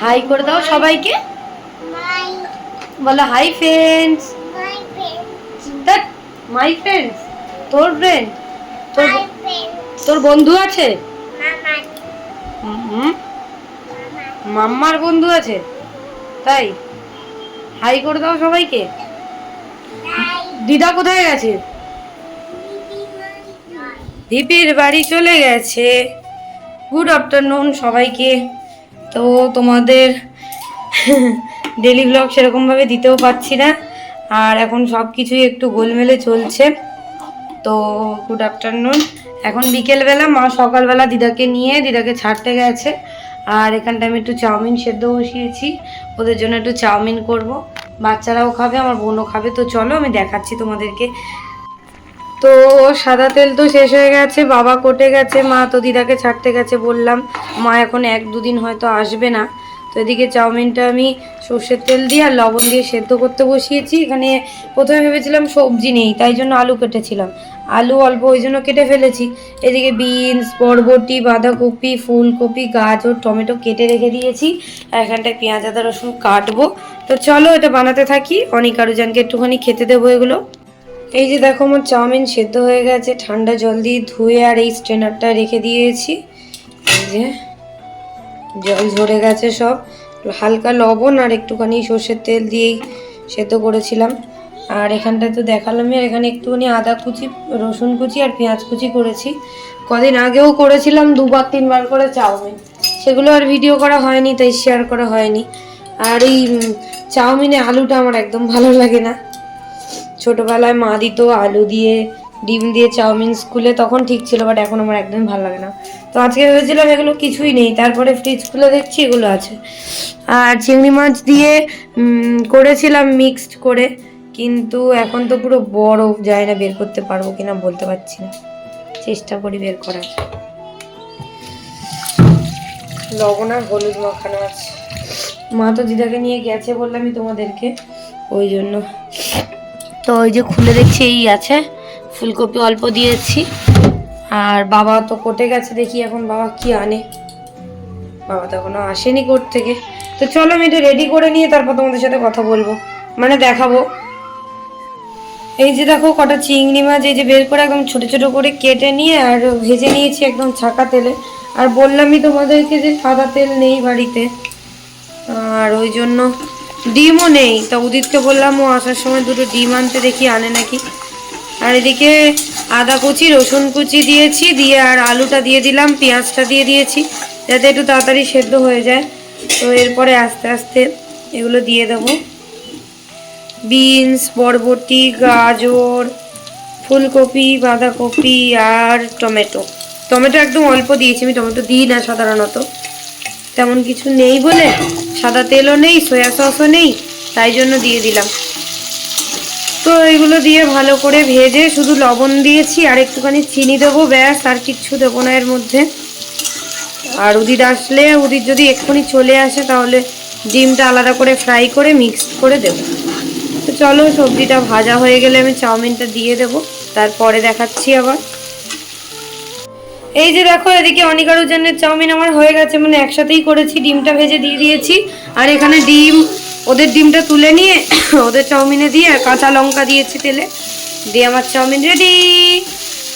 High করে দাও সবাইকে। বলো হাই ফ্রেন্ডস মাই ফ্রেন্ডস তোর ফ্রেন্ড তোর তোর বন্ধু আছে? মাম্মার বন্ধু আছে? তাই? হাই করে দাও সবাইকে। দিদা কোথায় গেছে? ভিপির বাড়ি। চলে গেছে। গুড আফটারনুন সবাইকে। তো তোমাদের ডেলি ব্লগ সেরকমভাবে দিতেও পারছি না। আর এখন সব কিছুই একটু গোলমেলে চলছে। তো গুড আফটারনুন এখন বিকেলবেলা মা সকালবেলা দিদাকে নিয়ে দিদাকে ছাড়তে গেছে। আর এখানটা আমি একটু চাউমিন সেদ্ধ বসিয়েছি। ওদের জন্য একটু চাউমিন করব। বাচ্চারাও খাবে, আমার বোনও খাবে। তো চলো আমি দেখাচ্ছি তোমাদেরকে। তো সাদা তেল তো শেষ হয়ে গেছে, বাবা কোটে গেছে, মা তো দিদাকে ছাড়তে গেছে বললাম, মা এখন এক দুদিন হয়তো আসবে না। তো এদিকে চাউমিনটা আমি সর্ষের তেল দিয়ে আর লবণ দিয়ে সেদ্ধ করতে বসিয়েছি। এখানে প্রথমে ভেবেছিলাম সবজি নেই, তাই জন্য আলু কেটেছিলাম। আলু অল্প ওই জন্য কেটে ফেলেছি। এদিকে বিনস, বরবটি, বাঁধাকপি, ফুলকপি, গাজর, টমেটো কেটে রেখে দিয়েছি। আর এখানটায় পেঁয়াজ, আদা, রসুন কাটবো। তো চলো এটা বানাতে থাকি, অনেক আরও জানকে একটুখানি খেতে দেবো এগুলো। এই যে দেখো আমার চাউমিন সেদ্ধ হয়ে গেছে, ঠান্ডা জল দিয়ে ধুয়ে আর এই স্ট্রেনারটা রেখে দিয়েছি। এই যে জল ঝরে গেছে সব। হালকা লবণ আর একটুখানি সর্ষের তেল দিয়েই সেদ্ধ করেছিলাম। আর এখানটা তো দেখালামই আর এখানে একটুখানি আদা কুচি, রসুন কুচি আর পেঁয়াজ কুচি করেছি। কদিন আগেও করেছিলাম, দুবার, তিনবার করে চাউমিন। সেগুলো আর ভিডিও করা হয়নি, তাই শেয়ার করা হয়নি। আর এই চাউমিনে আলুটা আমার একদম ভালো লাগে না। ছোটবেলায় মা দিত আলু দিয়ে, ডিম দিয়ে চাউমিন স্কুলে, তখন ঠিক ছিল বাট এখন আমার একদম ভালো লাগে না। তো আজকে ভেবেছিলাম এগুলো কিছুই নেই, তারপরে ফ্রিজ খুলে দেখছি, এগুলো আছে। আর চিংড়ি মাছ দিয়ে করেছিলাম মিক্সড করে, কিন্তু এখন তো পুরো বরফ যায় না বের করতে পারব কিনা বলতে পারছি না। চেষ্টা করি বের করার। লবণ আর হলুদ মাখানো আছে। মা তো দিদাকে নিয়ে গেছে বললামই তোমাদেরকে, ওই জন্য। তো ওই যে খুলে দেখছি, এই আছে। ফুলকপি অল্প দিয়েছি। আর বাবা তো কোটে গেছে, দেখি এখন বাবা কি আনে। বাবা তো এখনও আসেনি কোর্ট থেকে। তো চলো আমি এটা রেডি করে নিয়ে তারপর তোমাদের সাথে কথা বলব। মানে দেখাবো। এই যে দেখো, কটা চিংড়ি মাছ, এই যে বের করে একদম ছোট ছোট করে কেটে নিয়ে আর ভেজে নিয়েছি একদম ছাকা তেলে। আর বললামই তোমাদেরকে যে সাদা তেল নেই বাড়িতে। আর ওই জন্য ডিমও নেই। তা উদিতকে বললাম, ও আসার সময় দুটো ডিম আনতে দেখি, আনে নাকি? আর এদিকে আদা কুচি, রসুন কুচি দিয়েছি, দিয়ে আর আলুটা দিয়ে দিলাম, পেঁয়াজটা দিয়ে দিয়েছি, যাতে একটু তাড়াতাড়ি সেদ্ধ হয়ে যায়। তো এরপরে আস্তে আস্তে এগুলো দিয়ে দেবো। বিনস, বরবটি, গাজর, ফুলকপি, বাঁধাকপি আর টমেটো। টমেটো একদম অল্প দিয়েছি, আমি টমেটো দিই না সাধারণত। তেমন কিছু নেই বলে সাদা তেলও নেই সয়া সসও নেই, তাই জন্য দিয়ে দিলাম। তো এগুলো দিয়ে ভালো করে ভেজে শুধু লবণ দিয়েছি, আর একটুখানি চিনি দেবো, ব্যাস, আর কিচ্ছু দেবো না এর মধ্যে। আর উদিত আসলে, উদিত যদি এক্ষুনি চলে আসে, তাহলে ডিমটা আলাদা করে ফ্রাই করে মিক্স করে দেবো। তো চলো, সবজিটা ভাজা হয়ে গেলে আমি চাউমিনটা দিয়ে দেবো, তারপরে দেখাচ্ছি আবার। এই যে দেখো এদিকে অনিকারুর জন্য চাউমিন আমার হয়ে গেছে মানে একসাথেই করেছি ডিমটা ভেজে দিয়ে দিয়েছি। আর এখানে ডিম ওদের ডিমটা তুলে নিয়ে ওদের চাউমিনে দিয়ে আর কাঁচা লঙ্কা দিয়েছি তেলে। দিয়ে আমার চাউমিন রেডি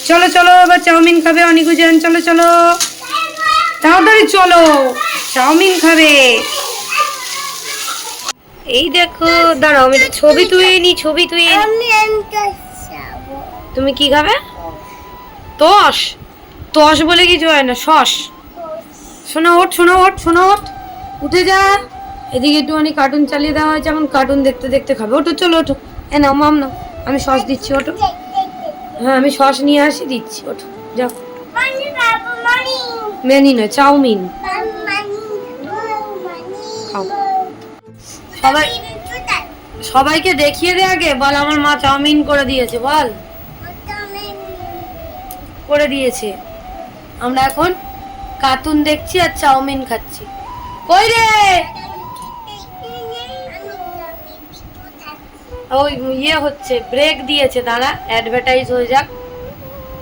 চলো চলো এবার চাউমিন খাবে অনিকুজান চলো চলো। তাড়াতাড়ি চলো চাউমিন খাবে। এই দেখো দাঁড়াও আমি ছবি তুলে নি ছবি তুলে যাব তুমি কি খাবে? তোষ। তোষ বলে কিছু হয় না শস শোনো ওঠ শোনো ওঠ শোনো ওঠ। উঠে যা। এদিকে একটুখানি কার্টুন চালিয়ে দেওয়া হয়েছে, এখন কার্টুন দেখতে দেখতে খাবে। ওঠো, চলো ওঠো। এ নাও, মাম নাও। আমি সস দিচ্ছি, ওঠো। হ্যাঁ আমি সস নিয়ে আসি, দিচ্ছি, ওঠো। যাও। মেনি নয়, চাউমিন। মানি সবাই সবাইকে দেখিয়ে দে আগে। বল, আমার মা চাউমিন করে দিয়েছে, বল। করে দিয়েছে। আমরা এখন কার্টুন দেখছি আর চাউমিন খাচ্ছি। কই রে? ওই ইয়ে হচ্ছে ব্রেক দিয়েছে, দাঁড়া অ্যাডভার্টাইজ হয়ে যাক।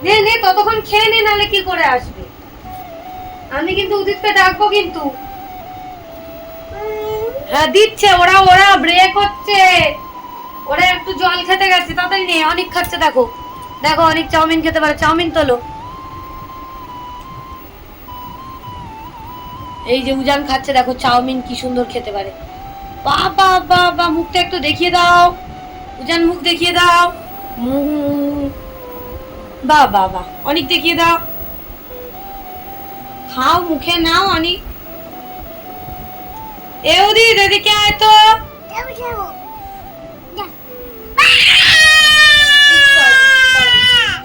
নে নে, ততক্ষণ খেয়ে নে নালে কি করে আসবে? আমি কিন্তু উদিতকে ডাকবো কিন্তু। হ্যাঁ দিচ্ছে, ওরা ওরা ব্রেক হচ্ছে। ওরা একটু জল খেতে গেছে, তাড়াতাড়ি নেই অনেক খাচ্ছে, দেখো। দেখো, অনেক চাউমিন খেতে পারে, চাউমিন তোলো। এই যে উজান খাচ্ছে, দেখো চাউমিন কি সুন্দর খেতে পারে। বাবা বাবা, মুখটা একটু দেখিয়ে দাও। উজান, মুখ দেখিয়ে দাও। বাহ বাহ অনেক দেখিয়ে দাও। খাও, মুখে নাও, অনেক। এ ওদি এদিকে আয় তো।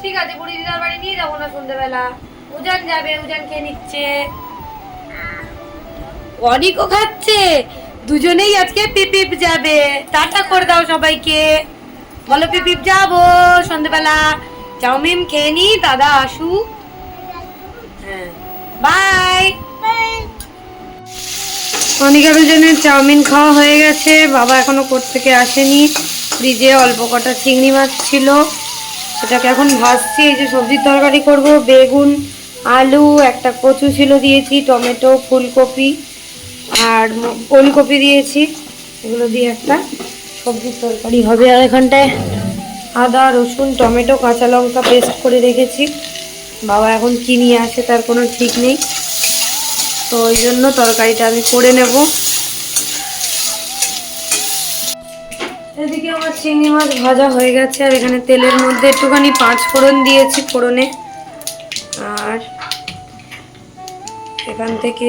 ঠিক আছে, বুড়ি দিদার বাড়ি নিয়ে যাব না সন্ধ্যেবেলা উজান যাবে, উজান খেয়ে নিচ্ছে। অনিকও খাচ্ছে। দুজনেই আজকে পিপিপ যাবে। টাটা করে দাও সবাইকে। বলো পিপিপ যাব সন্ধ্যেবেলা চাউমিন খেয়ে নি, দাদা আসু হ্যাঁ। বাই। অনিকা দুজনের চাউমিন খাওয়া হয়ে গেছে। বাবা এখনও কোর্ট থেকে আসেনি। ফ্রিজে অল্প কটা চিংড়ি মাছ ছিল। সেটাকে এখন ভাজছি। এই যে সবজির তরকারি করব। বেগুন, আলু, একটা কচু ছিল দিয়েছি, টমেটো, ফুলকপি। আর ওলকপি দিয়েছি, এগুলো দিয়ে একটা সবজির তরকারি হবে আর এখানটায় আদা, রসুন, টমেটো, কাঁচা লঙ্কা পেস্ট করে রেখেছি। বাবা এখন কি নিয়ে আসে তার কোনো ঠিক নেই। তো ওই জন্য তরকারিটা আমি করে নেব। এদিকে আমার চিংড়ি মাছ ভাজা হয়ে গেছে আর এখানে তেলের মধ্যে একটুখানি পাঁচ ফোড়ন দিয়েছি ফোড়নে। আর এখান থেকে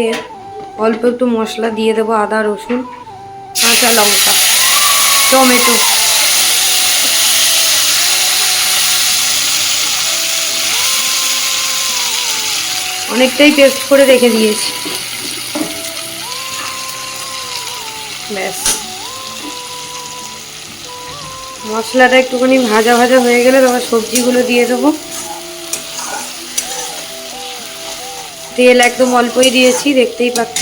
অল্প একটু মশলা দিয়ে দেবো আদা, রসুন, কাঁচা লঙ্কা, টমেটো। অনেকটাই পেস্ট করে রেখে দিয়েছি। ব্যাস। মশলাটা একটুখানি ভাজা ভাজা হয়ে গেলে তারপর সবজিগুলো দিয়ে দেবো। তেল একদম অল্পই দিয়েছি, দেখতেই পাচ্ছ।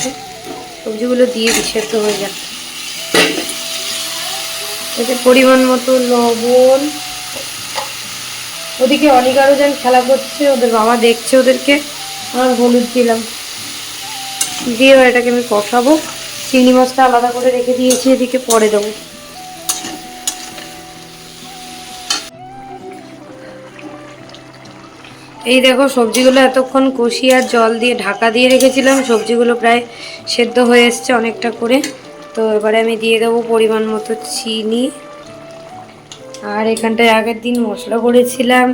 সবজিগুলো দিয়ে সেদ্ধ হয়ে যাক এতে পরিমাণ মতো লবণ। ওদিকে অনিকারও যেন খেলা করছে, ওদের বাবা দেখছে ওদেরকে। আমার হলুদ দিলাম। দিয়ে এটাকে আমি কষাবো। চিংড়ি মাছটা আলাদা করে রেখে দিয়েছি, এদিকে পরে দেবো। এই দেখো, সবজিগুলো এতক্ষণ কষিয়ে আর জল দিয়ে ঢাকা দিয়ে রেখেছিলাম। সবজিগুলো প্রায় সেদ্ধ হয়ে এসছে অনেকটা করে। তো এবারে আমি দিয়ে দেবো পরিমাণ মতো চিনি। আর এখানটায় আগের দিন মশলা করেছিলাম।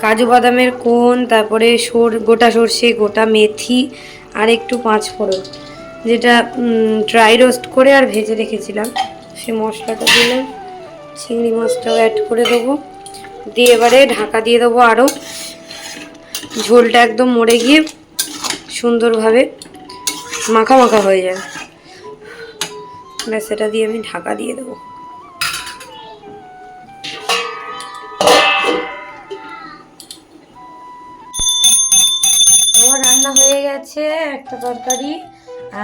কাজু বাদামের কোন, তারপরে সর, গোটা সর্ষে, গোটা মেথি, আর একটু পাঁচ ফোড়ন। যেটা ড্রাই রোস্ট করে আর ভেজে রেখেছিলাম। সে মশলাটা দিলাম চিংড়ি মাছটাও অ্যাড করে দেবো। দিয়ে এবারে ঢাকা দিয়ে দেবো আরও ঝোলটা একদম মরে গিয়ে সুন্দরভাবে মাখা মাখা হয়ে যাবে। এটা দিয়ে আমি ঢাকা দিয়ে দেবো। আমার রান্না হয়ে গেছে, একটা তরকারি।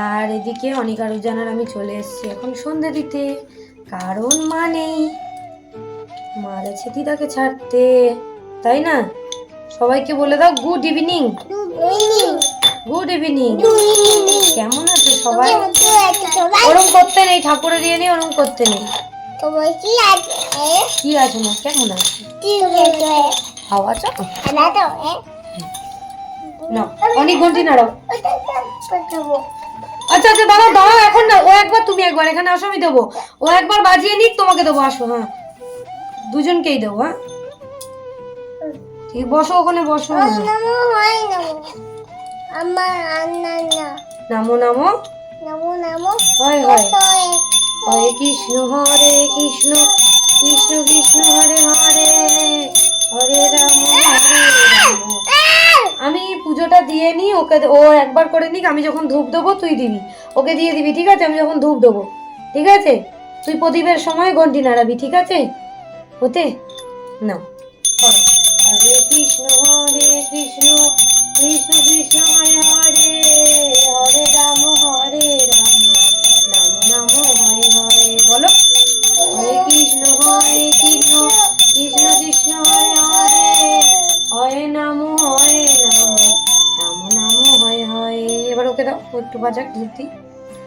আর এদিকে অনেক আরও জানার আমি চলে এসেছি এখন সন্ধে দিতে। কারণ মা নেই মা গেছে দিদাকে ছাড়তে, তাই না? সবাইকে বলে দাও গুড ইভিনিং গুড ইভিনিং কেমন আছে সবাই? ওরম করতে নেই, ঠাকুরের দিয়ে নেই ওরম করতে নেই। কি আছে না কেমন আছে? হাওয়া চা না অনেক ঘন্টি নাড়াও। আচ্ছা আচ্ছা দাঁড়াও দাঁড়াও, এখন না, ও একবার, তুমি একবার, এখানে আসো, আমি দেবো। ও একবার বাজিয়ে নিক, তোমাকে দেবো, আসো হ্যাঁ। দুজনকেই দেবো হ্যাঁ। ঠিক বসো ওখানে বসো। হ্যাঁ। নামো হয় নামো। আমার আন্না না। নামো নামো। নামো নামো। হয় হয়। হরে কৃষ্ণ হরে কৃষ্ণ। কৃষ্ণ কৃষ্ণ হরে হরে। হরে রাম হরে রাম। আমি পুজোটা দিয়ে নিই ওকে ও একবার করে নিক আমি যখন ধূপ দেবো তুই দিবি। ওকে দিয়ে দিবি ঠিক আছে? আমি যখন ধূপ দেবো ঠিক আছে? তুই প্রদীপের সময় ঘন্টি নাড়াবি ঠিক আছে? হতে না করো। হরে কৃষ্ণ হরে কৃষ্ণ কৃষ্ণ কৃষ্ণ, হরে হরে হরে রাম হরে রাম রাম নাম, হরে হরে, বলো। হরে কৃষ্ণ হরে কৃষ্ণ কৃষ্ণ কৃষ্ণ, হরে হরে হরে নাম হরে নাম রাম নাম, হরে হরে। এবার ওকে দাও, একটু বাজাক ধুতি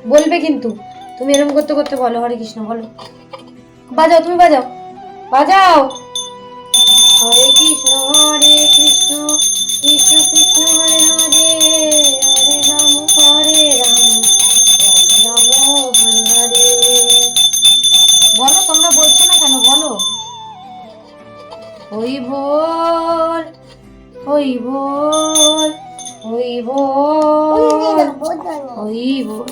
বলবে কিন্তু, তুমি এরকম করতে করতে বলো, হরে কৃষ্ণ, বলো। বাজাও, তুমি বাজাও। বাজাও। হরে কৃষ্ণ হরে কৃষ্ণ কৃষ্ণ কৃষ্ণ হরে হরে হরে রাম হরে রাম রাম রাম হরে হরে। বলো তোমরা বলছো না কেন? বলো। হই বল হই বল হই বল হই বল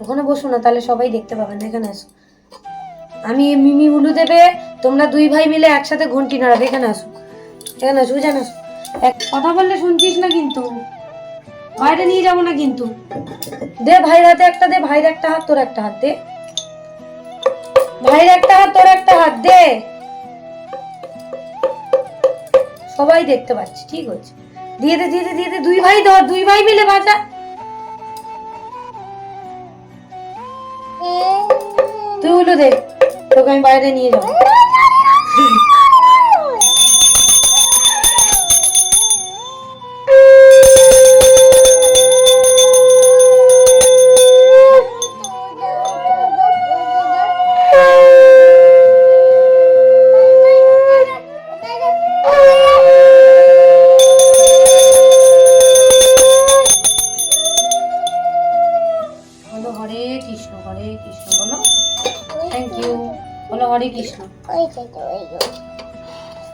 ওখানে বসো না তাহলে সবাই দেখতে পাবেন এখানে আসো। আমি মিমি উলু দেবে তোমরা দুই ভাই মিলে একসাথে ঘন্টি নাড়া নাড়াবে এখানে আসো এখানে আসো জানো এক, কথা বললে শুনছিস না কিন্তু। বাইরে নিয়ে যাব না কিন্তু। দে ভাইয়ের হাতে একটা, দে ভাইয়ের একটা হাত, তোর একটা হাত, দে। ভাইয়ের একটা হাত, তোর একটা হাত, দে। সবাই দেখতে পাচ্ছি, ঠিক আছে। দিয়ে দে দিয়ে দে দিয়ে দে, দুই ভাই ধর, দুই ভাই মিলে বাজা তুই উলু দে তোকে আমি বাইরে নিয়ে যাব।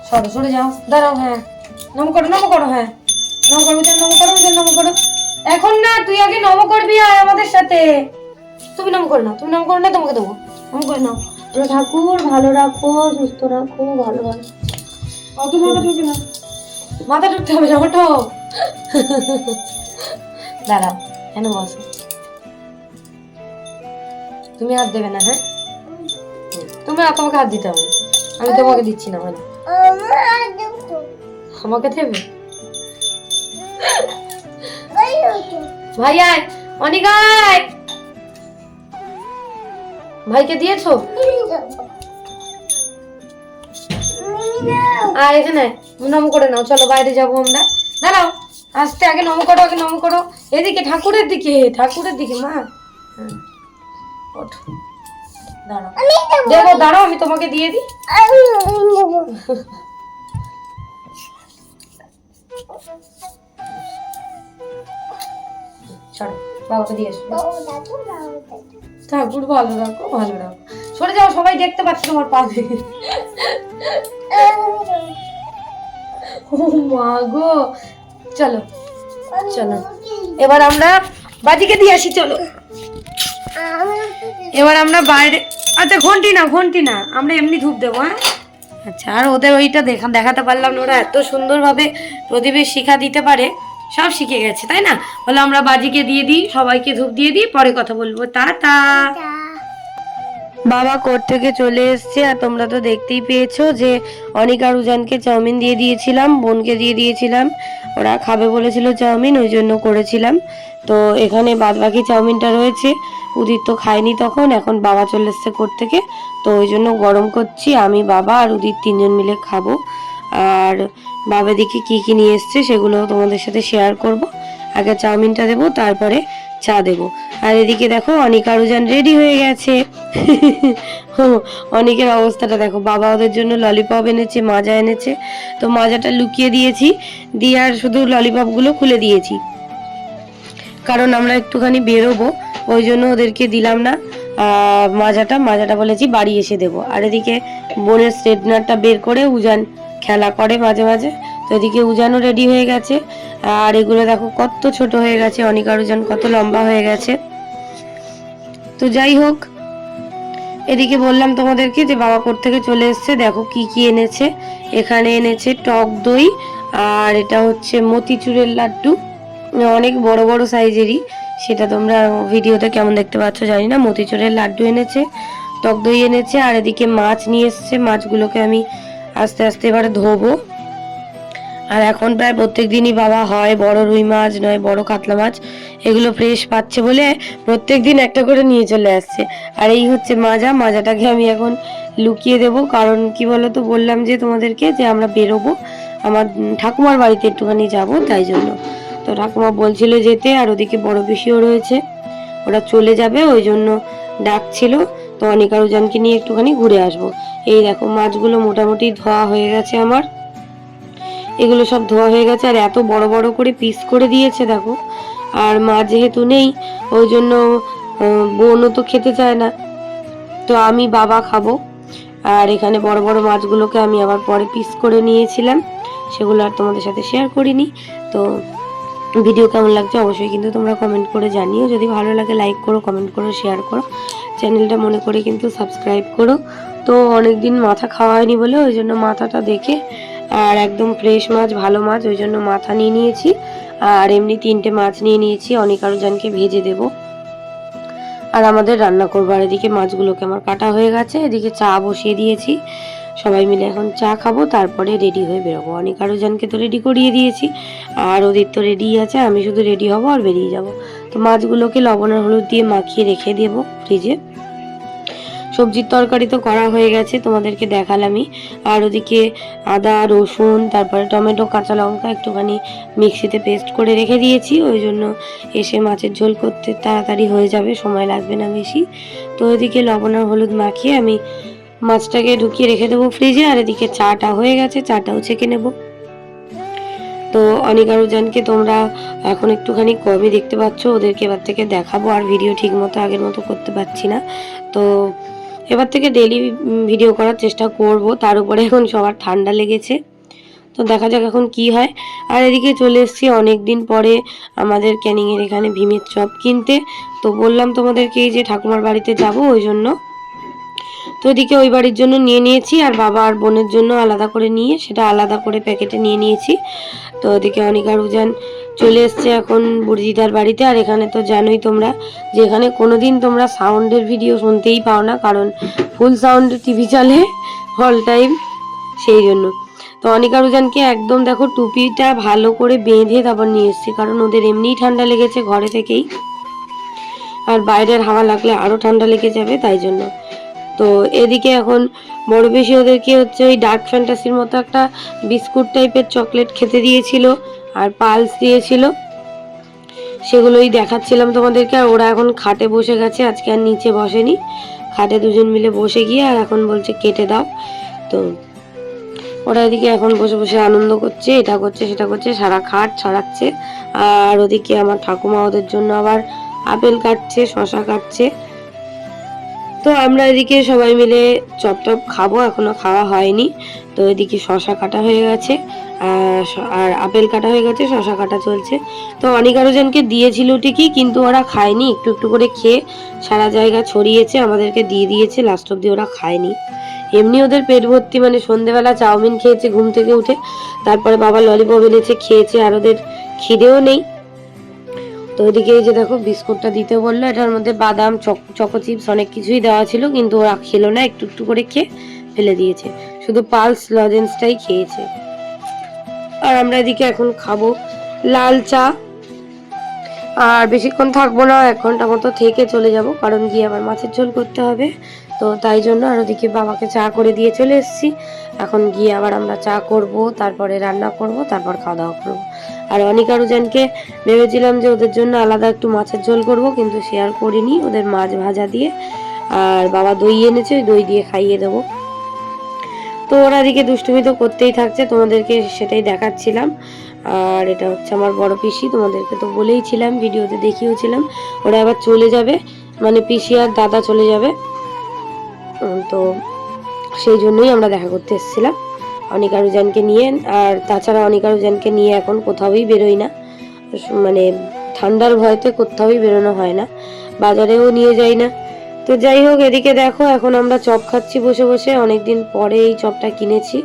সরে সরে যাও। দাঁড়াও হ্যাঁ। নম করো নম করো হ্যাঁ। নম করো উজান নম করো উজান নম করো। এখন না তুই আগে নম করবি আয় আমাদের সাথে। তুমি নম করো না তুমি নম করো না তোমাকে দেবো। নম করে নাও। বলো, ঠাকুর ভালো রাখো সুস্থ রাখো ভালো রাখো অত মাথা ঢুকে না। মাথা ঢুকতে হবে না ওঠো। দাঁড়াও কেন বসো। তুমি হাত দেবে না হ্যাঁ? তুমি আর তোমাকে হাত দিতে হবে। আমি তোমাকে দিচ্ছি না মানে আমাকে দেবে? ভাই আয় অনিক আয় ভাইকে দিয়েছ? আর এখানে নম করে নাও, চলো বাইরে যাব আমরা। দাঁড়াও, আস্তে আগে নম করো, আগে নম করো। এদিকে ঠাকুরের দিকে ঠাকুরের দিকে, মা। হ্যাঁ। ওঠো। দেবো দাঁড়াও আমি তোমাকে দিয়ে দিই। ছাড়ো বাবাকে দিয়ে এসো ঠাকুর ভালো রাখো ভালো রাখো। সরে যাও সবাই দেখতে পাচ্ছে তোমার পা ও মা গো। চলো চলো। এবার আমরা বাজিকে দিয়ে আসি চলো। এবার আমরা বাইরে আচ্ছা ঘন্টি না ঘন্টি না আমরা এমনি ধূপ দেবো হ্যাঁ? আচ্ছা আর ওদের ওইটা দেখা দেখাতে পারলাম না। ওরা এত সুন্দরভাবে প্রদীপের শিখা দিতে পারে, সব শিখে গেছে, তাই না? বলে, আমরা বাজিকে দিয়ে দিই, সবাইকে ধূপ দিয়ে দিই, পরে কথা বলব। তা তা বাবা কোর্ট থেকে চলে এসছে, আর তোমরা তো দেখতেই পেয়েছ যে অনিক আর উজানকে চাউমিন দিয়ে দিয়েছিলাম, বোনকে দিয়ে দিয়েছিলাম। ওরা খাবে বলেছিল চাউমিন, ওই জন্য করেছিলাম। তো এখানে বাদ বাকি চাউমিনটা রয়েছে। উদিত তো খায়নি তখন, এখন বাবা চলে এসছে থেকে। তো ওই জন্য গরম করছি, আমি, বাবা আর উদিত তিনজন মিলে খাব। আর বাবা দিকে কি কি নিয়ে এসছে সেগুলো তোমাদের সাথে শেয়ার করব। আগে চাউমিনটা দেবো, তারপরে চা দেবো। আর এদিকে দেখো, অনিক আর উজান রেডি হয়ে গেছে। অনেকের অবস্থাটা দেখো। বাবা ওদের জন্য ললিপপ এনেছে, মাজা এনেছে। তো মাজাটা লুকিয়ে দিয়েছি, দিয়ে আর শুধু ললিপপগুলো খুলে দিয়েছি। কারণ আমরা একটুখানি বেরোবো, ওই জন্য ওদেরকে দিলাম না। মাজাটা মাজাটা বলেছি বাড়ি এসে দেবো। আর এদিকে বোনের স্ট্রেটনারটা বের করে উজান খেলা করে মাঝে মাঝে। তো এদিকে উজানও রেডি হয়ে গেছে। আর এগুলো দেখো কত ছোট হয়ে গেছে, অনিক আর উজান কত লম্বা হয়ে গেছে। তো যাই হোক, এদিকে বললাম তোমাদেরকে যে বাবা কোর থেকে চলে এসছে, দেখো কি কি এনেছে। এখানে এনেছে টক দই, আর এটা হচ্ছে মতিচুরের লাড্ডু। অনেক বড় বড় সাইজেরই। সেটা তোমরা ভিডিওতে কেমন দেখতে পাচ্ছ জানি না। মতিচুরের লাড্ডু এনেছে, টক দই এনেছে, আর এদিকে মাছ নিয়ে এসছে। মাছগুলোকে আমি আস্তে আস্তে এবারে ধোবো। আর এখন প্রায় প্রত্যেক দিনই বাবা হয় বড় রুই মাছ, নয় বড় কাতলা মাছ। এগুলো ফ্রেশ পাচ্ছে বলে প্রত্যেক দিন একটা করে নিয়ে চলে আসছে। আর এই হচ্ছে মাজা। মাজাটাকে আমি এখন লুকিয়ে দেব। কারণ কি বলতো, বললাম যে তোমাদেরকে যে আমরা বেরোবো। আমার ঠাকুমার বাড়িতে একটুখানি যাব, তাই জন্য। তো ঠাকুমা বলছিল যেতে, আর ওদিকে বড় পিসিও রয়েছে। ওরা চলে যাবে, ওই জন্য ডাকছিল। তো অনিকা রুজানকে নিয়ে একটুখানি ঘুরে আসব। এই দেখো, মাছগুলো মোটামুটি ধোয়া হয়ে গেছে আমার। এগুলো সব ধোয়া হয়ে গেছে, আর এত বড় বড় করে পিস করে দিয়েছে, দেখো। আর মা যেহেতু নেই, ওই জন্য বোনও তো খেতে চায় না। তো আমি বাবা খাব। আর এখানে বড় বড় মাছগুলোকে আমি আবার পরে পিস করে নিয়েছিলাম। সেগুলো আর তোমাদের সাথে শেয়ার করিনি। তো ভিডিও কেমন লাগছে অবশ্যই কিন্তু তোমরা কমেন্ট করে জানিও। যদি ভালো লাগে লাইক করো কমেন্ট করো শেয়ার করো। চ্যানেলটা মনে করে কিন্তু সাবস্ক্রাইব করো। তো অনেক দিন মাথা খাওয়া হয়নি বলে ওই জন্য মাথাটা দেখে আর একদম ফ্রেশ মাছ, ভালো মাছ, ওই জন্য মাথা নিয়ে নিয়েছি। আর এমনি তিনটে মাছ নিয়ে নিয়েছি, অনেক আরও জানকে ভেজে দেবো। আর আমাদের রান্না করব। আর এদিকে মাছগুলোকে আমার কাটা হয়ে গেছে, এদিকে চা বসিয়ে দিয়েছি। সবাই মিলে এখন চা খাব, তারপরে রেডি হয়ে বেরোবো। অনেক আরও জনকে তো রেডি করিয়ে দিয়েছি। আর ওদের তো রেডি আছে, আমি শুধু রেডি হব আর বেরিয়ে যাব। তো মাছগুলোকে লবণ আর হলুদ দিয়ে মাখিয়ে রেখে দেবো ফ্রিজে সবজির তরকারি তো করা হয়ে গেছে, তোমাদেরকে দেখালামই। আর ওদিকে আদা, রসুন, তারপরে টমেটো, কাঁচা লঙ্কা একটুখানি মিক্সিতে পেস্ট করে রেখে দিয়েছি। ওই জন্য এসে মাছের ঝোল করতে তাড়াতাড়ি হয়ে যাবে, সময় লাগবে না বেশি। তো ওইদিকে লবণ আর হলুদ মাখিয়ে আমি মাছটাকে ঢুকিয়ে রেখে দেবো ফ্রিজে আর এদিকে চাটা হয়ে গেছে, চাটাও ছেঁকে নেব। তো অনেক আরও জানকে তোমরা এখন একটুখানি কমই দেখতে পাচ্ছ, ওদেরকে এবার থেকে দেখাবো, আর ভিডিও ঠিক মতো আগের মতো করতে পারছি না। তো এবার থেকে ডেলি ভিডিও করার চেষ্টা করব, তার উপরে এখন সবার ঠান্ডা লেগেছে। তো দেখা যাক এখন কি হয়। আর এদিকে চলে এসেছি অনেক দিন পরে আমাদের ক্যানিংয়ের এখানে ভীমের চপ কিনতে। তো বললাম তোমাদেরকে এই যে ঠাকুমার বাড়িতে যাব, ওই জন্য তো এদিকে ওই বাড়ির জন্য নিয়ে নিয়েছি, আর বাবা আর বোনের জন্য আলাদা করে নিয়ে সেটা আলাদা করে প্যাকেটে নিয়ে নিয়েছি। তো ওদিকে অনিকা রুজান চলে এসছে এখন বুড়িদিদার বাড়িতে, আর এখানে তো জানোই তোমরা যে এখানে কোনোদিন তোমরা সাউন্ডের ভিডিও শুনতেই পাও না, কারণ ফুল সাউন্ড টিভি চলে অল টাইম সেই জন্য। তো অনিকা রুজানকে একদম দেখো টুপিটা ভালো করে বেঁধে তারপর নিয়ে এসেছি, কারণ ওদের এমনিই ঠান্ডা লেগেছে ঘরে থেকেই। আর বাইরের হাওয়া লাগলে আরও ঠান্ডা লেগে যাবে তাই জন্য। তো এদিকে এখন বড় বেশি ওদেরকে হচ্ছে ওই ডার্ক ফ্যান্টাসির মতো একটা বিস্কুট টাইপের চকলেট খেতে দিয়েছিল আর পালস দিয়েছিল। সেগুলোই দেখাচ্ছিলাম তোমাদেরকে আর ওরা এখন খাটে বসে গেছে, আজকে আর নিচে বসেনি। খাটে দুজন মিলে বসে গিয়ে আর এখন বলছে কেটে দাও। তো ওরা এদিকে এখন বসে বসে আনন্দ করছে, এটা করছে, সেটা করছে, সারা খাট ছাড়াচ্ছে। আর ওদিকে আমার ঠাকুমা ওদের জন্য আবার আপেল কাটছে শশা কাটছে। তো আমরা এদিকে সবাই মিলে চপ টপ খাব, এখনও খাওয়া হয়নি। তো এদিকে শশা কাটা হয়ে গেছে, আর আপেল কাটা হয়ে গেছে, শশা কাটা চলছে। তো অনেক আরও জনকে দিয়েছিল ঠিকই, কিন্তু ওরা খায়নি, একটু একটু করে খেয়ে সারা জায়গা ছড়িয়েছে, আমাদেরকে দিয়ে দিয়েছে লাস্ট অব্দি ওরা খায়নি। এমনি ওদের পেট ভর্তি মানে সন্ধেবেলা চাউমিন খেয়েছে, ঘুম থেকে উঠে, তারপরে বাবা ললিপপ এনেছে, খেয়েছে, আর ওদের খিদেও নেই। তো ওদিকে এই যে দেখো বিস্কুটটা দিতে বলল, এটার মধ্যে বাদাম চকো চিপস অনেক কিছুই দেওয়া ছিল, কিন্তু ওরা খেলো না, একটু একটু করে খেয়ে ফেলে দিয়েছে। শুধু পালস লজেন্সটাই খেয়েছে। আর আমরা এদিকে এখন খাব লাল চা। আর বেশিক্ষণ থাকব না, এক ঘণ্টা মতো থেকে চলে যাব, কারণ গিয়ে আবার মাছের ঝোল করতে হবে। তো তাই জন্য আর ওদিকে বাবাকে চা করে দিয়ে চলে এসেছি। এখন গিয়ে আবার আমরা চা করব, তারপরে রান্না করব, তারপর খাওয়া দাওয়া করব। আর অনিকা রুজানকে ভেবেছিলাম যে ওদের জন্য আলাদা একটু মাছের ঝোল করব, কিন্তু শেয়ার করিনি। ওদের মাছ ভাজা দিয়ে আর বাবা দই এনেছে, ওই দই দিয়ে খাইয়ে দেবো। তো ওরা দিকে দুষ্টুমি তো করতেই থাকছে, তোমাদেরকে সেটাই দেখাচ্ছিলাম। আর এটা হচ্ছে আমার বড় পিসি, তোমাদেরকে তো বলেইছিলাম, ভিডিওতে দেখিয়েছিলাম। ওরা আবার চলে যাবে মানে পিসি আর দাদা চলে যাবে। তো সেই জন্যই আমরা দেখা করতে এসেছিলাম। অনিকা রুজানকে নিয়ে, আর তাছাড়া অনিকা রুজানকে নিয়ে এখন কোথাওই বেরোই না। মানে ঠান্ডার ভয়তে কোথাওই বেরোনো হয় না, বাজারেও নিয়ে যাই না। তো যাই হোক, এদিকে দেখো, এখন আমরা চপ খাচ্ছি বসে বসে। অনেকদিন পরে এই চপটা কিনেছি,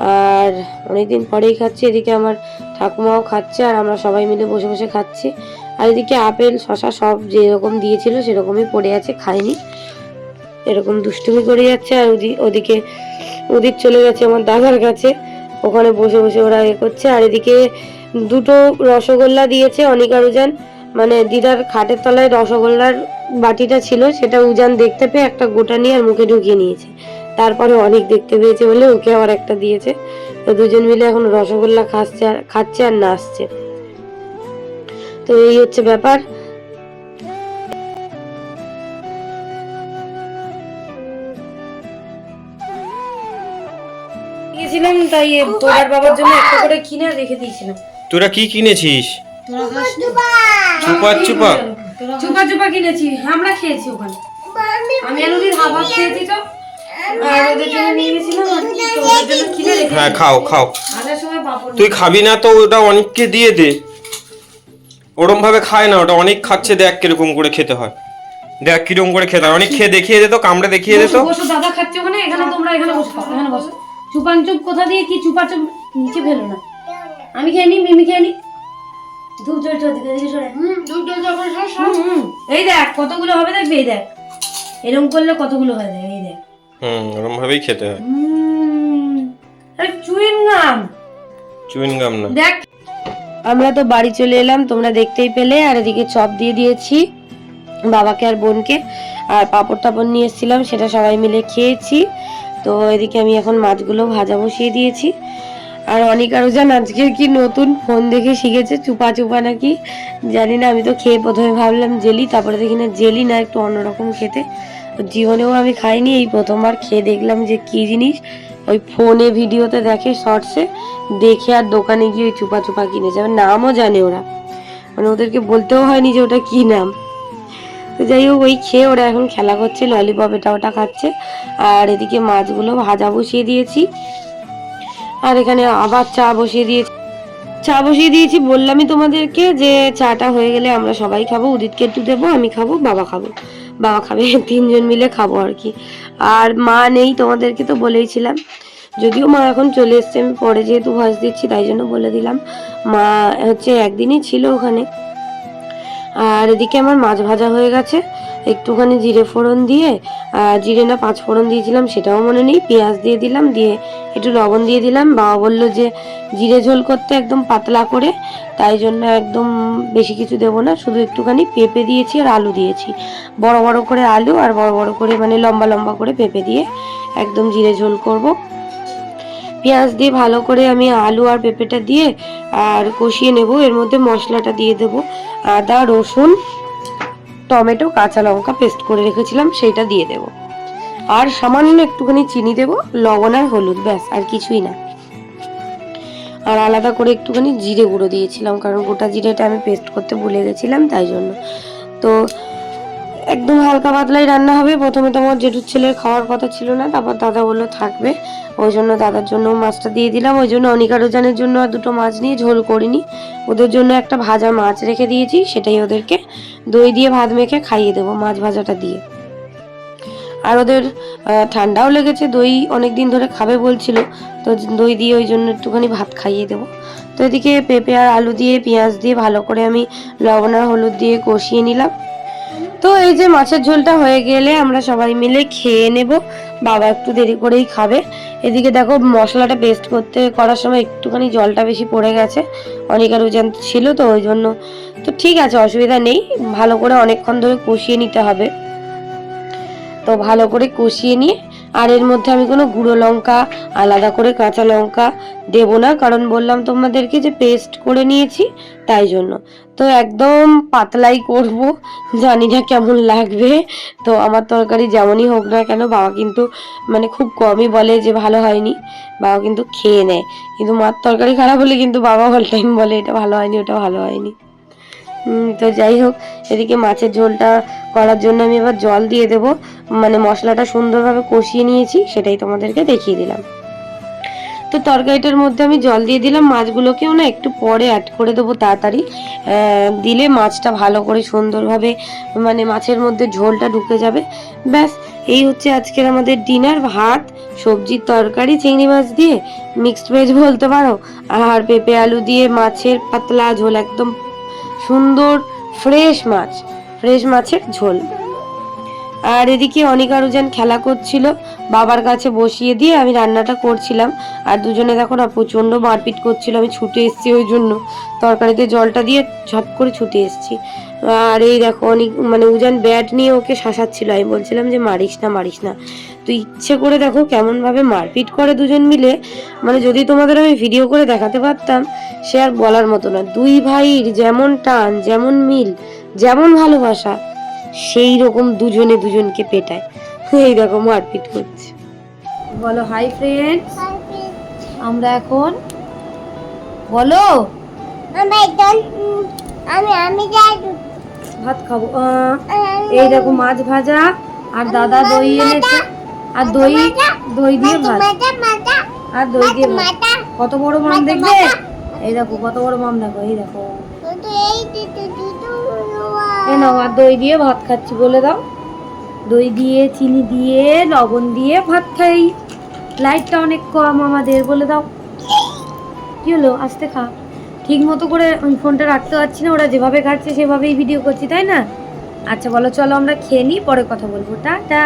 আর অনেকদিন পরেই খাচ্ছি। এদিকে আমার ঠাকুমাও খাচ্ছে, আর আমরা সবাই মিলে বসে বসে খাচ্ছি। আর এদিকে আপেল শশা সব যেরকম দিয়েছিল সেরকমই পড়ে আছে, খাইনি। এরকম দুষ্টুমি করে যাচ্ছে, আর ওদি- ওদিকে ওদিক চলে গেছে আমার দাদার কাছে। ওখানে বসে বসে ওরা এ করছে। আর এদিকে দুটো রসগোল্লা দিয়েছে অনিকা উজান। মানে দিদার খাটের তলায় রসগোল্লার বাটিটা ছিল, সেটা উজান দেখতে পেয়ে একটা গোটা নিয়ে আর মুখে ঢুকিয়ে নিয়েছে। তারপরে অনেক দেখতে পেয়েছে বলে ওকে আবার একটা দিয়েছে। তো দুজন মিলে এখন রসগোল্লা খাচ্ছে আর খাচ্ছে আর নাচছে। তো এই হচ্ছে ব্যাপার। গেছিলাম তাই তোরার বাবার জন্য একটা করে কিনে রেখে দিয়েছিলাম। তোরা কি কিনেছিস? চুপা চুপা। চুপা চুপা। কিনেছি আমরা খেয়েছি ওখানে। আমি আলুদির হাফ হাফ খেয়েছি তো। হ্যাঁ খাও খাও। তুই খাবি না তো ওটা অনেককে দিয়ে দে। ওরম ভাবে খায় না ওটা অনেক খাচ্ছে দেখ কীরকম করে খেতে হয়। দেখ কীরকম করে খেতে হয়। অনেক খেয়ে দেখিয়ে দে তো কামড়ে দেখিয়ে দে তো। দাদা খাচ্ছে ওখানে এখানে তোমরা এখানে বসো এখানে বসো। চুপান চুপ কোথা দিয়ে কি চুপা চুপ নিচে ফেলো না? আমি খেয়ে নি মিমি খেয়ে নি। ধূপ জ্বলছে ওদিকে ওদিকে সরে। ধূপ জ্বলছে। এই দেখ কতগুলো হবে দেখবি এই দেখ। এরকম করলে কতগুলো হয় দেখ এই দেখ। হুম ভাবেই খেতে হয়। হুম আরে চুইন গাম। চুইন গাম না। দেখ। আমরা তো বাড়ি চলে এলাম তোমরা দেখতেই পেলে আর এদিকে চপ দিয়ে দিয়েছি বাবাকে আর বোনকে। আর পাঁপড় টাপড় নিয়ে এসেছিলাম সেটা সবাই মিলে খেয়েছি। তো এদিকে আমি এখন মাছগুলো ভাজা বসিয়ে দিয়েছি। আর অনেক আরও জান আজকের কি নতুন ফোন দেখে শিখেছে? চুপা চুপা নাকি? জানি না, আমি তো খেয়ে প্রথমে ভাবলাম জেলি, তারপরে দেখি না জেলি না একটু অন্যরকম খেতে। জীবনেও আমি খাইনি, এই প্রথমবার খেয়ে দেখলাম যে কি জিনিস। ওই ফোনে ভিডিওতে দেখে শর্টসে দেখে আর দোকানে গিয়ে ওই চুপা চুপা কিনে যাবে নামও জানে ওরা। মানে ওদেরকে বলতেও হয়নি যে ওটা কি নাম। তো যাই হোক, ওই খেয়ে ওরা এখন খেলা করছে ললিপপ এটা ওটা খাচ্ছে। আর এদিকে মাছগুলো ভাজা বসিয়ে দিয়েছি। আর এখানে আবার চা বসিয়ে দিয়েছি। চা বসিয়ে দিয়েছি, বললামই তোমাদেরকে যে চাটা হয়ে গেলে আমরা সবাই খাব, উদিতকে একটু দেবো, আমি খাব, বাবা খাব। বাবা খাবে, তিনজন মিলে খাব আর কি। আর মা নেই তোমাদেরকে তো বলেইছিলাম যদিও মা এখন চলে এসছে, আমি পরে যেহেতু ভয়েস দিচ্ছি, তাই জন্য বলে দিলাম। মা হচ্ছে একদিনই ছিল ওখানে। আর এদিকে আমার মাছ ভাজা হয়ে গেছে। একটুখানি জিরে ফোড়ন দিয়ে জিরে না পাঁচ ফোড়ন দিয়েছিলাম, সেটাও মনে নেই। পেঁয়াজ দিয়ে দিলাম, দিয়ে একটু লবণ দিয়ে দিলাম। বাবা বলল যে, জিরে ঝোল করতে একদম পাতলা করে, তাই জন্য একদম বেশি কিছু দেবো না। শুধু একটুখানি পেঁপে দিয়েছি আর আলু দিয়েছি। বড় বড় করে আলু আর বড় বড় করে মানে লম্বা লম্বা করে পেঁপে দিয়ে একদম জিরে ঝোল করব। পেঁয়াজ দিয়ে ভালো করে আমি আলু আর পেঁপেটা দিয়ে, আর কষিয়ে নেব। এর মধ্যে মশলাটা দিয়ে দেব। আদা, রসুন, টমেটো, কাঁচা লঙ্কা পেস্ট করে রেখেছিলাম, সেইটা দিয়ে দেব। আর সামান্য একটুখানি চিনি দেব, লবণ আর হলুদ, ব্যাস, আর কিছুই না। আর আলাদা করে একটুখানি জিরে গুঁড়ো দিয়েছিলাম, কারণ গোটা জিরেটা আমি পেস্ট করতে ভুলে গেছিলাম, তাই জন্য। তো একদম হালকা পাতলাই রান্না হবে। প্রথমে তো আমার জেঠুর ছেলের খাওয়ার কথা ছিল না, তারপর দাদা বলল থাকবে। ওই জন্য দাদার জন্য মাছটা দিয়ে দিলাম। ওই জন্য অনিকা রোজানের জন্য আর দুটো মাছ নিয়ে ঝোল করিনি। ওদের জন্য একটা ভাজা মাছ রেখে দিয়েছি, সেটাই ওদেরকে দই দিয়ে ভাত মেখে খাইয়ে দেবো মাছ ভাজাটা দিয়ে। আর ওদের ঠান্ডাও লেগেছে, দই অনেক দিন ধরে খাবে বলছিল, তো দই দিয়ে ওই জন্য একটুখানি ভাত খাইয়ে দেবো। তো এদিকে পেঁপে আর আলু দিয়ে, পেঁয়াজ দিয়ে ভালো করে আমি লবণ আর হলুদ দিয়ে কষিয়ে নিলাম। তো এই যে মাছের ঝোলটা হয়ে গেলে আমরা সবাই মিলে খেয়ে নেব। বাবা একটু দেরি করেই খাবে। এদিকে দেখো মশলাটা পেস্ট করতে করার সময় একটুখানি জলটা বেশি পড়ে গেছে। অনেকের ওজন ছিল তো ওই জন্য। তো ঠিক আছে, অসুবিধা নেই। ভালো করে অনেকক্ষণ ধরে কষিয়ে নিতে হবে। তো ভালো করে কষিয়ে নিয়ে, আর এর মধ্যে আমি কোনো গুঁড়ো লঙ্কা, আলাদা করে কাঁচা লঙ্কা দেবো না, কারণ বললাম তোমাদেরকে যে পেস্ট করে নিয়েছি তাই জন্য। তো একদম পাতলাই করব, জানি না কেমন লাগবে। তো আমার তরকারি যেমনই হোক না কেন, বাবা কিন্তু মানে খুব কমই বলে যে ভালো হয়নি, বাবা কিন্তু খেয়ে নেয়। কিন্তু মার তরকারি খারাপ হলে কিন্তু বাবা অল টাইম বলে, এটা ভালো হয়নি, ওটা ভালো হয়নি। তো যাই হোক, এদিকে মাছের ঝোলটা করার জন্য আমি এবার জল দিয়ে দেব। মানে মশলাটা সুন্দরভাবে কষিয়ে নিয়েছি, সেটাই তোমাদেরকে দেখিয়ে দিলাম। তো তরকারিটার মধ্যে আমি জল দিয়ে দিলাম। মাছগুলোকেও না একটু পরে অ্যাড করে দেবো তাড়াতাড়ি। দিলে মাছটা ভালো করে সুন্দরভাবে মানে মাছের মধ্যে ঝোলটা ঢুকে যাবে। ব্যাস, এই হচ্ছে আজকের আমাদের ডিনার ভাত, সবজির তরকারি, চিংড়ি মাছ দিয়ে মিক্সড ভেজ বলতে পারো, আর পেঁপে আলু দিয়ে মাছের পাতলা ঝোল একদম সুন্দর ফ্রেশ মাছ, ফ্রেশ মাছের ঝোল। আর এদিকে অনেক আরুজান খেলা করছিল, বাবার কাছে বসিয়ে দিয়ে আমি রান্নাটা করছিলাম। আর দুজনে দেখো না প্রচণ্ড মারপিট করছিল, আমি ছুটে এসেছি ওই জন্য। তরকারিতে জলটা দিয়ে ঝপ করে ছুটে এসেছি। আর এই দেখো অনেক মানে উজান ব্যাট নিয়ে ওকে শাসাচ্ছিল। আমি বলছিলাম যে মারিস না মারিস না। তো ইচ্ছে করে দেখো কেমনভাবে মারপিট করে দুজন মিলে। মানে যদি তোমাদের আমি ভিডিও করে দেখাতে পারতাম সে আর বলার মতো না। দুই ভাইয়ের যেমন টান যেমন মিল যেমন ভালোবাসা সেই রকম দুজনে দুজনকে পেটায়। এই দেখো মারপিট করছে। বলো হাই ফ্রেন্ডস আমরা এখন বলো। আমি আমি আমি যাই। ভাত খাব। এই দেখো মাছ ভাজা আর দাদা দই এনেছে। আর দই দই দিয়ে ভাত। আর দই দিয়ে ভাত। কত বড় মাম দেখবে? এই দেখো কত বড় মাম দেখো এই দেখো। এই নাও আর দই দিয়ে ভাত খাচ্ছি বলে দাও। দই দিয়ে চিনি দিয়ে লবণ দিয়ে ভাত খাই। লাইটটা অনেক কম আমাদের বলে দাও। কি হলো? আস্তে খা। ঠিক মতো করে ফোনটা রাখতে পারছি না ওরা যেভাবে খাচ্ছে সেভাবেই ভিডিও করছি তাই না? আচ্ছা বলো চলো আমরা খেয়ে নিই পরে কথা বলব। টাটা।